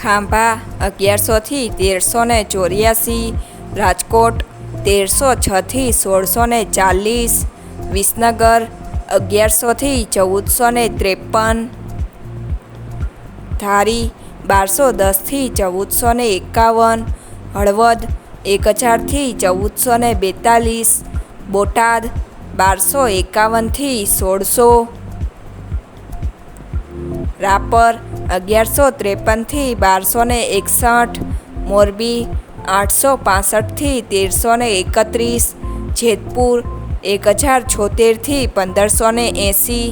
ખાંભા અગિયારસોથી તેરસો ને ચોર્યાસી, રાજકોટ તેરસો છથી સોળસો ને ચાલીસ, વિસનગર અગિયારસોથી ચૌદસો ને ત્રેપન, ધારી બારસો દસથી ચૌદસો ને એકાવન, હળવદ એક હજારથી ચૌદસો ને બેતાલીસ, બોટાદ બારસો એકાવનથી સોળસો, રાપર અગિયારસો ત્રેપનથી બારસો ને એકસઠ, મોરબી આઠસો પાસઠથી તેરસો ને એકત્રીસ, જેતપુર એક હજાર છોતેરથી પંદરસો ને એંસી,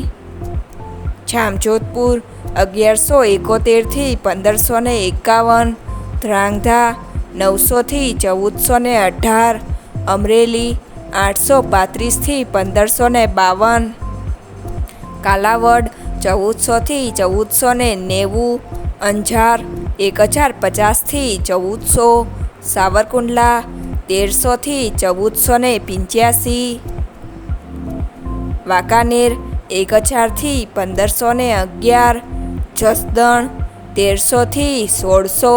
જામજોધપુર અગિયારસો એકોતેરથી પંદરસો ને એકાવન ધ્રાંગધા નવસોથી ચૌદસો ને અઢાર, અમરેલી આઠસો પાંત્રીસથી પંદરસો ને બાવન, કાલાવડ ચૌદસોથી ચૌદસો ને નેવું, અંજાર એક હજાર પચાસથી ચૌદસો, સાવરકુંડલા તેરસોથી ચૌદસો ને પંચ્યાસી, વાંકાનેર એક હજારથી પંદરસો ને અગિયાર, જસદણ તેરસોથી સોળસો